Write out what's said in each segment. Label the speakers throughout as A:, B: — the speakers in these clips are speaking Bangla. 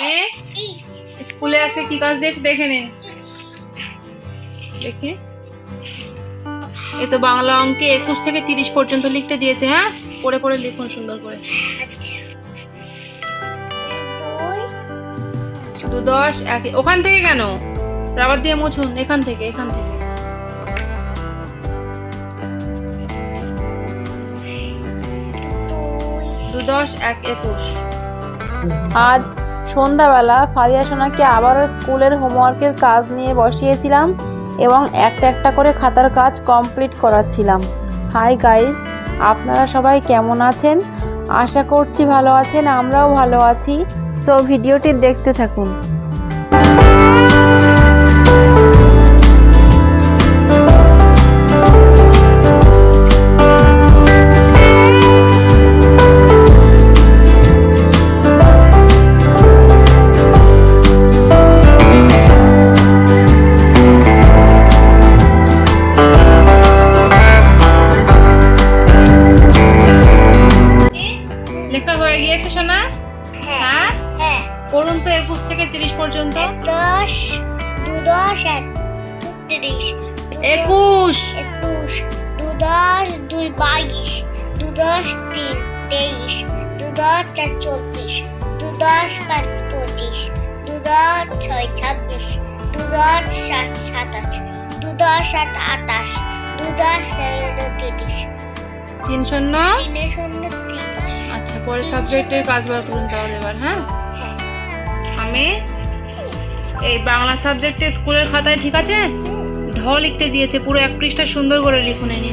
A: মেয়ে স্কুলে আজকে কি কাজ দিয়েছে দেখে নিন দেখি। এ তো বাংলা অঙ্কে একুশ থেকে তিরিশ পর্যন্ত লিখতে দিয়েছে হ্যাঁ? পড়ে পড়ে লিখুন, সুন্দর করে। দু দশ, এক ওখান থেকে কেন? রাবার দিয়ে মুছুন, এখান থেকে এখান থেকে। দু দশ, এক, একুশ।
B: আজ সন্ধ্যাবেলা ফারিয়া সোনাকে আবারও স্কুলের হোমওয়ার্কের কাজ নিয়ে বসিয়েছিলাম এবং একটা একটা করে খাতার কাজ কমপ্লিট করাচ্ছিলাম। হাই গাইজ আপনারা সবাই কেমন আছেন? আশা করছি ভালো আছেন, আমরাও ভালো আছি। সো, ভিডিওটি দেখতে থাকুন।
A: হ্যাঁ।
C: হ্যাঁ।
A: হ্যাঁ। পড়ুন তো একুশ থেকে তিরিশ পর্যন্ত।
C: দশ দু দশ এক তিরিশ।
A: একুশ।
C: একুশ দু দশ দুই বাইশ দু দশ তিন তেইশ দু দশ চার চব্বিশ দু দশ পাঁচ পঁচিশ দু দশ ছয় ছাব্বিশ দু দশ সাত সাতাশ দু দশ আট আটাশ দু দশ তেরো তিরিশ
A: তিন শূন্য
C: তিনে শূন্য তিরিশ।
A: আচ্ছা পরে সাবজেক্টের কাজ বার করুন তাহলে এবার হ্যাঁ? আমি এই বাংলা সাবজেক্টে স্কুলের খাতায়, ঠিক আছে? ঢ লিখতে দিয়েছে, পুরো এক পৃষ্ঠা সুন্দর করে লিখুন এনে।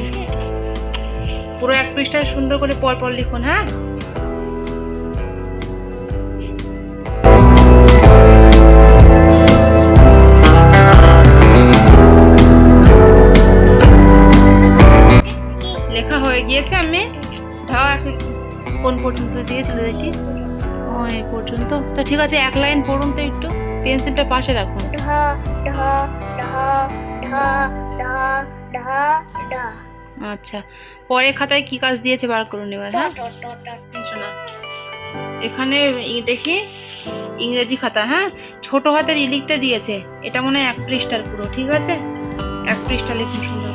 A: পুরো এক পৃষ্ঠা সুন্দর করে পর পর লিখুন হ্যাঁ? পর্যন্ত দিয়েছিল দেখি। ও এই পর্যন্ত। তো ঠিক আছে এক লাইন পড়ুন তো একটু। পেন্সিলটা পাশে রাখুন।
C: ঢ ঢ ঢ ঢ ঢ ঢ ঢ
A: আচ্ছা পরে খাতায় কি কাজ দিয়েছে বার করুন এবার হ্যাঁ? শোনা। এখানে দেখি ইংরেজি খাতা হ্যাঁ? ছোট হাতের ই লিখতে দিয়েছে। এটা মনে হয় এক পৃষ্ঠার পুরো ঠিক আছে? এক পৃষ্ঠা লিখুন সুন্দর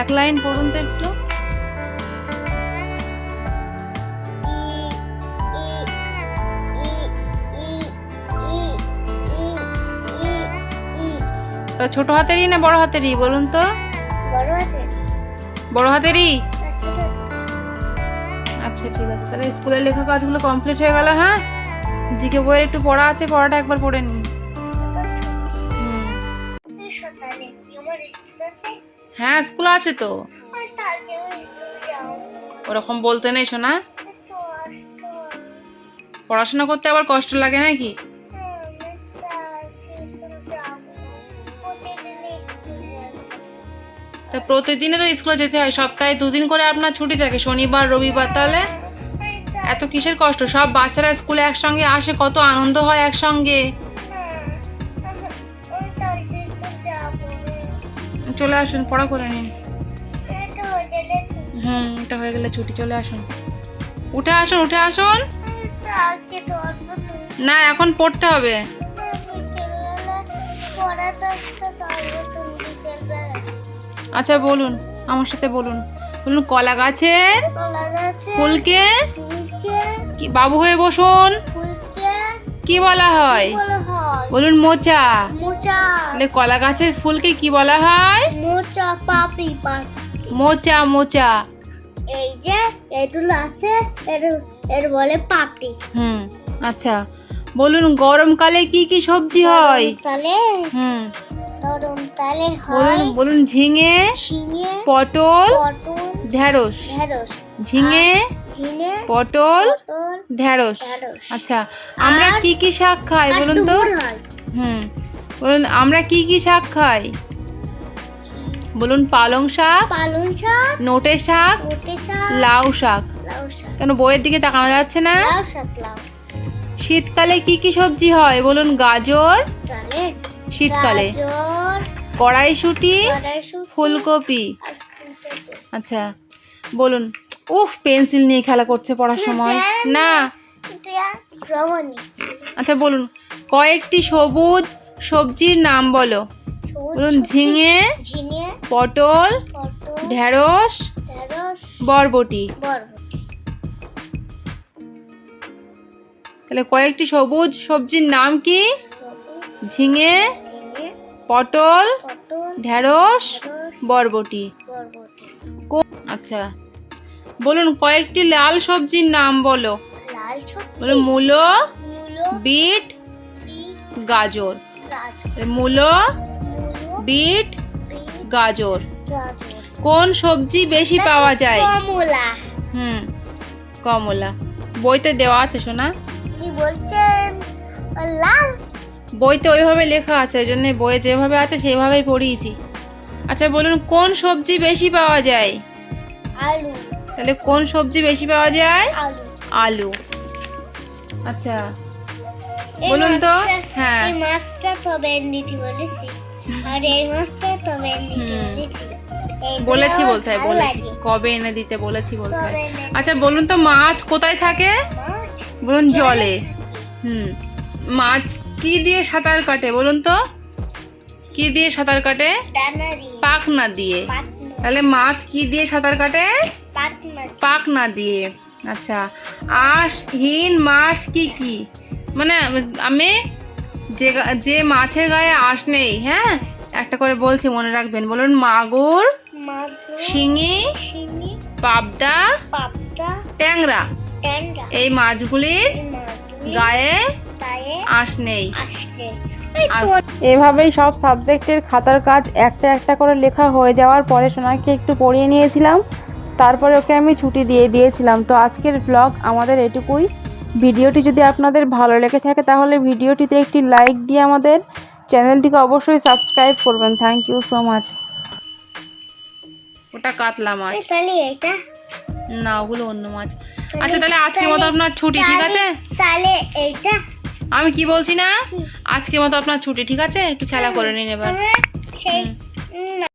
A: এক লাইন পড়ুন তো একটু। ছোট হাতেরই না বড় হাতেরই বলুন তো?
C: বড়
A: বড় হাতেরই? আচ্ছা ঠিক আছে। তাহলে স্কুলের লেখা কাজগুলো কমপ্লিট হয়ে গেল হ্যাঁ? জিকে বইয়ের একটু পড়া আছে পড়াটা একবার পড়ে নিন। হ্যাঁ স্কুল আছে তো। ওরকম বলতে নেই শোনা পড়াশোনা করতে আবার কষ্ট লাগে নাকি? তা প্রতিদিনে তো স্কুলে যেতে হয়, সপ্তাহে দুদিন করে আপনার ছুটি থাকে, শনিবার, রবিবার, তাহলে? এত কিসের কষ্ট? সব বাচ্চারা স্কুলে একসঙ্গে আসে, কত আনন্দ হয় একসঙ্গে। চলে আসুন পড়া করে নিন। হুম এটা হয়ে গেলে ছুটি চলে আসুন। উঠে আসুন উঠে আসুন। না এখন পড়তে হবে। আচ্ছা বলুন আমার সাথে বলুন। বলুন কলা গাছের ফুলকে বাবু হয়ে বসুন। কি বলা হয়? বলুন মোচা।
C: মোচা।
A: তাহলে কলা গাছের ফুলকে কি বলা হয়?
C: মোচা পাপড়ি
A: মোচা মোচা।
C: এই যে এগুলো আছে এর এর বলে পাপড়ি।
A: হুম আচ্ছা। বলুন গরমকালে কি কি সবজি হয়?
C: তাহলে
A: হুম।
C: গরম তালে
A: বলুন
C: হয়
A: বলুন ঝিঙে
C: ঝিঙে
A: পটল
C: পটল
A: ঢেঁড়স।
C: ঢেঁড়স।
A: ঝিঙে
C: ঝিঙে
A: পটল ঢেঁড়স। আচ্ছা আমরা কি কি শাক খাই বলুন তো? হুম বলুন আমরা কি কি শাক খাই? বলুন পালং শাক
C: পালং শাক
A: নোটে শাক লাউ শাক। কেন বইয়ের দিকে তাকানো যাচ্ছে না? শীতকালে কি কি সবজি হয়? বলুন গাজর শীতকালে? কড়াইশুঁটি ফুলকপি। আচ্ছা বলুন উফ পেন্সিল নিয়ে খেলা করছে পড়ার সময়। না আচ্ছা বলুন কয়েকটি সবুজ সবজির নাম বলো। বলুন ঝিঙে পটল ঢেঁড়স বরবটি। তাহলে কয়েকটি সবুজ সবজির নাম কি? ঝিঙে পটল ঢেঁড়স বরবটি। আচ্ছা বলুন কয়েকটি লাল সবজির নাম বলো।
C: লাল সবজি?
A: বলুন মূলো বিট গাজর। মূলো বিট গাজর।
C: গাজর।
A: কোন সবজি বেশি পাওয়া যায়?
C: কমলা।
A: হুম কমলা। বইতে দেওয়া আছে শোনা
C: বলছেন লাল?
A: বইতে ওইভাবে লেখা আছে ওই জন্য বইয়ে যেভাবে আছে সেইভাবেই পড়িয়েছি। আচ্ছা বলুন কোন সবজি বেশি পাওয়া যায়?
C: আলু।
A: তাহলে কোন সবজি বেশি পাওয়া যায়?
C: আলু।
A: আচ্ছা। বলুন তো। হ্যাঁ।
C: এই মাছটা তো বলেছি। আর এই মাছটা তো। বলেছি।
A: বলেছি বলতে হয় বলেছি। কবে এনে দিতে বলেছি বলতে হয়। আচ্ছা বলুন তো মাছ কোথায় থাকে? বলুন জলে হুম। মাছ কি দিয়ে সাঁতার কাটে বলুন তো? কি দিয়ে সাঁতার কাটে? পাখনা দিয়ে। তাহলে মাছ কি দিয়ে সাঁতার কাটে?
C: পাতনা
A: পাখনা দিয়ে আচ্ছা। আঁশহীন মাছ কি কি? মানে আমি যে যে মাছের গায়ে আঁশ নেই হ্যাঁ? একটা করে বলছি মনে রাখবেন। বলুন মাগুর শিঙি পাবদা ট্যাংরা। এই মাছগুলির গায়ে আঁশ নেই।
B: এভাবেই সব সাবজেক্টের খাতার কাজ একটা একটা করে লেখা হয়ে যাওয়ার পরে সোনাকে একটু পড়িয়ে নিয়েছিলাম। তারপরে ওকে আমি ছুটি দিয়ে দিয়েছিলাম। তো আজকের ব্লগ আমাদের এটুকুই। ভিডিওটি যদি আপনাদের ভালো লেগে থাকে তাহলে ভিডিওটিতে একটি লাইক দিয়ে আমাদের চ্যানেলটিকে অবশ্যই সাবস্ক্রাইব করবেন। থ্যাংক ইউ সো মাচ
A: ওটা কাতলা মাছ।
C: তাহলে এটা
A: না ওগুলো অন্য মাছ। আচ্ছা তাহলে আজকের মতো আপনার ছুটি ঠিক আছে?
C: তাহলে এইটা?
A: আমি কি বলছি না? আজকের মতো আপনার ছুটি ঠিক আছে? একটু খেলা করে নিন এবার।
C: সেই